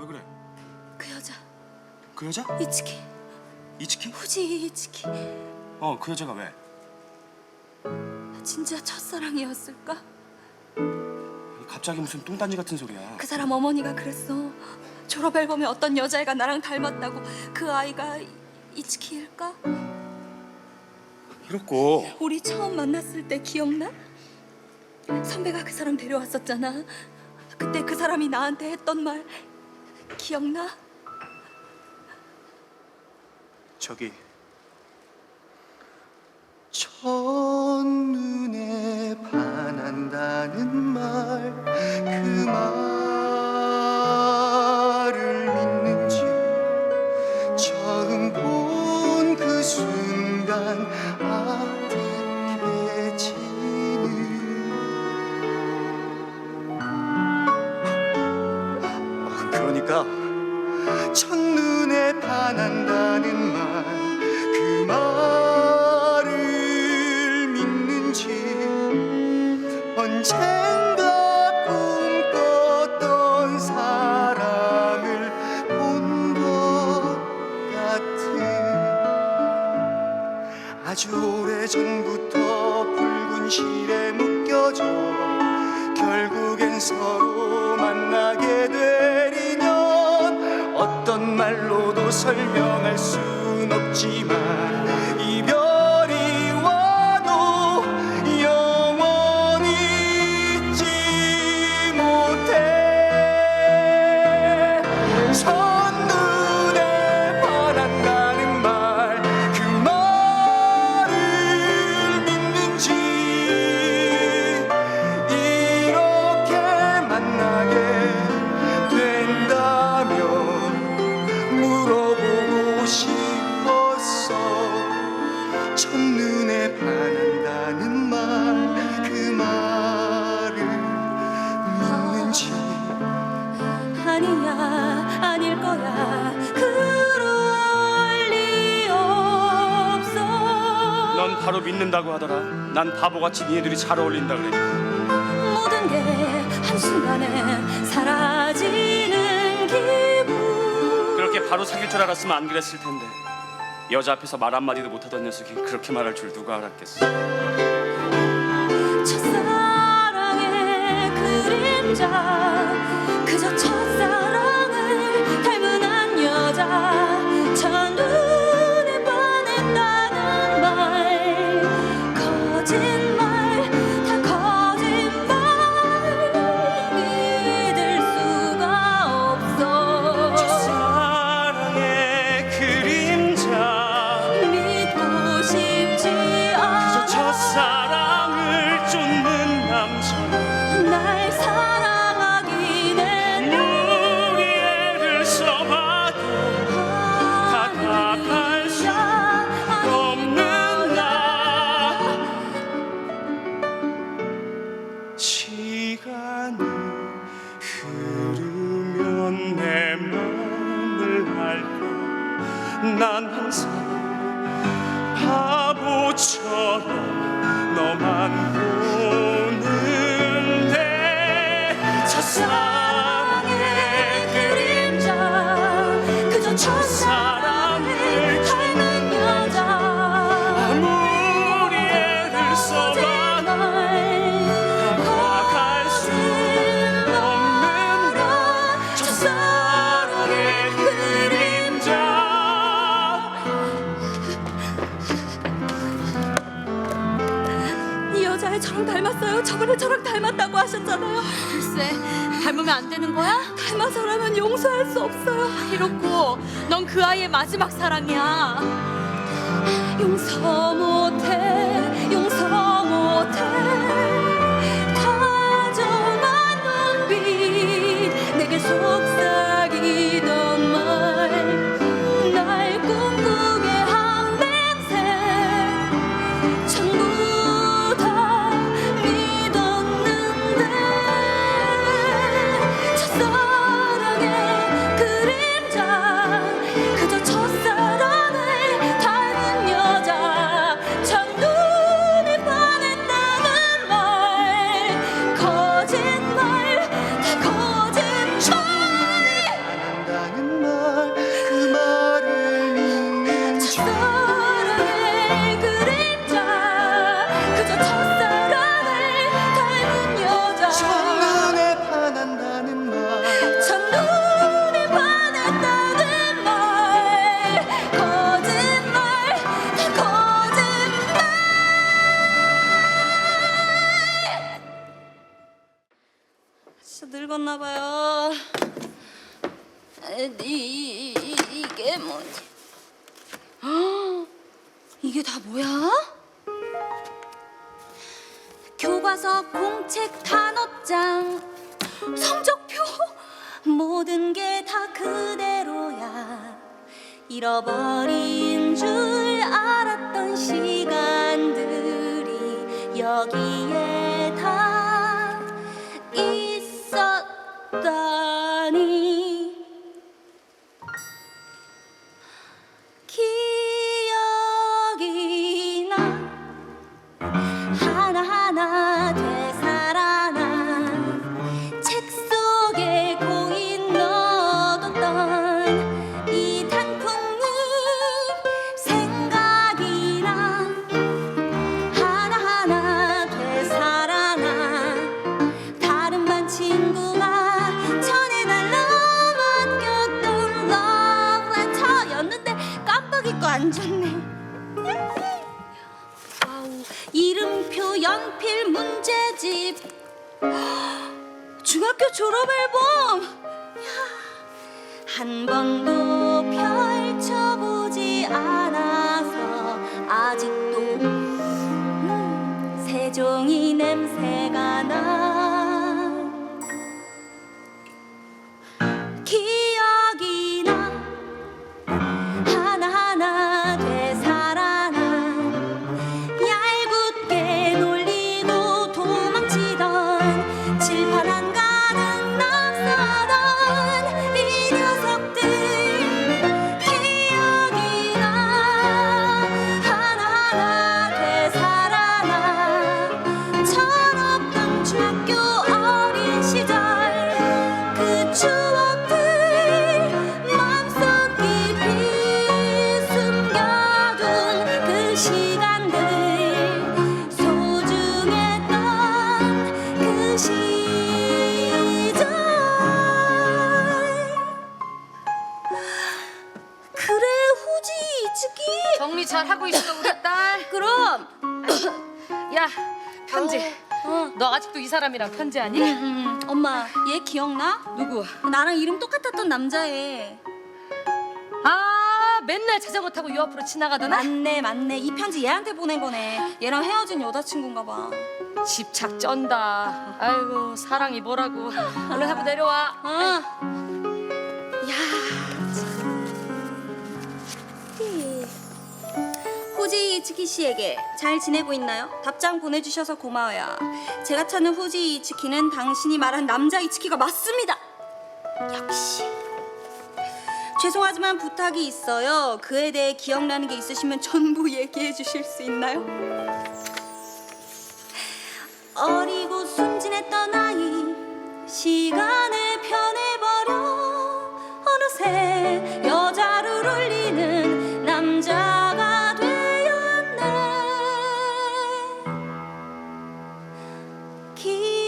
왜 그래? 그 여자 그 여자? 이츠키 이치키? 후지 이츠키 어, 그 여자가 왜? 진짜 첫사랑이었을까? 아니, 갑자기 무슨 뚱딴지 같은 소리야. 그 사람 어머니가 그랬어 졸업 앨범에 어떤 여자애가 나랑 닮았다고 그 아이가 이- 이츠키일까? 이렇고 우리 처음 만났을 때 기억나? 선배가 그 사람 데려왔었잖아 그때 그 사람이 나한테 했던 말 기억나? 저기 첫눈에 반한다는 말 그 말을 믿는지 처음 본 그 순간 아득 반한다는 말 그 말을 믿는지 언젠가 꿈꿨던 사랑을 본 것 같은 아주 오래전부터 붉은 실에 묶여져 결국엔 서로 만나게 설명할 순 없지만 이별이 와도 영원히 잊지 못해 넌 바로 믿는다고 하더라. 난 바보같이 니네들이 잘 어울린다 그래. 모든 게 한순간에 사라지는 기분 그렇게 바로 사귈 줄 알았으면 안 그랬을 텐데. 여자 앞에서 말 한마디도 못하던 녀석이 그렇게 말할 줄 누가 알았겠어. 바보처럼 너만 하셨잖아요. 글쎄 닮으면 안 되는 거야? 닮아서라면 용서할 수 없어요. 이렇고 넌 그 아이의 마지막 사랑이야. 용서 못해 용서 못해 에, 이, 이, 이게 뭐지? 헉, 이게 다 뭐야? 교과서, 공책, 단어장, 성적표 모든 게 다 그대로야. 잃어버린 줄 알았던 시간들이 여기에 앉았네. 아우, 이름표 연필 문제집. 중학교 졸업 앨범. 한 번도 아직도 이 사람이랑 편지하니? 음, 엄마 얘 기억나? 누구? 나랑 이름 똑같았던 남자애 아 맨날 자전거 타고 요 앞으로 지나가던 애? 맞네 맞네 이 편지 얘한테 보낸 거네 얘랑 헤어진 여자친구인가 봐 집착 쩐다. 아이고 사랑이 뭐라고. 얼른 하고 내려와. 어. 후지 이츠키 씨에게 잘 지내고 있나요? 답장 보내주셔서 고마워요. 제가 찾는 후지 이츠키는 당신이 말한 남자 이츠키가 맞습니다. 역시. 죄송하지만 부탁이 있어요. 그에 대해 기억나는 게 있으시면 전부 얘기해 주실 수 있나요? 어리고 순진했던 아이 시간에 변해버려 어느새 keep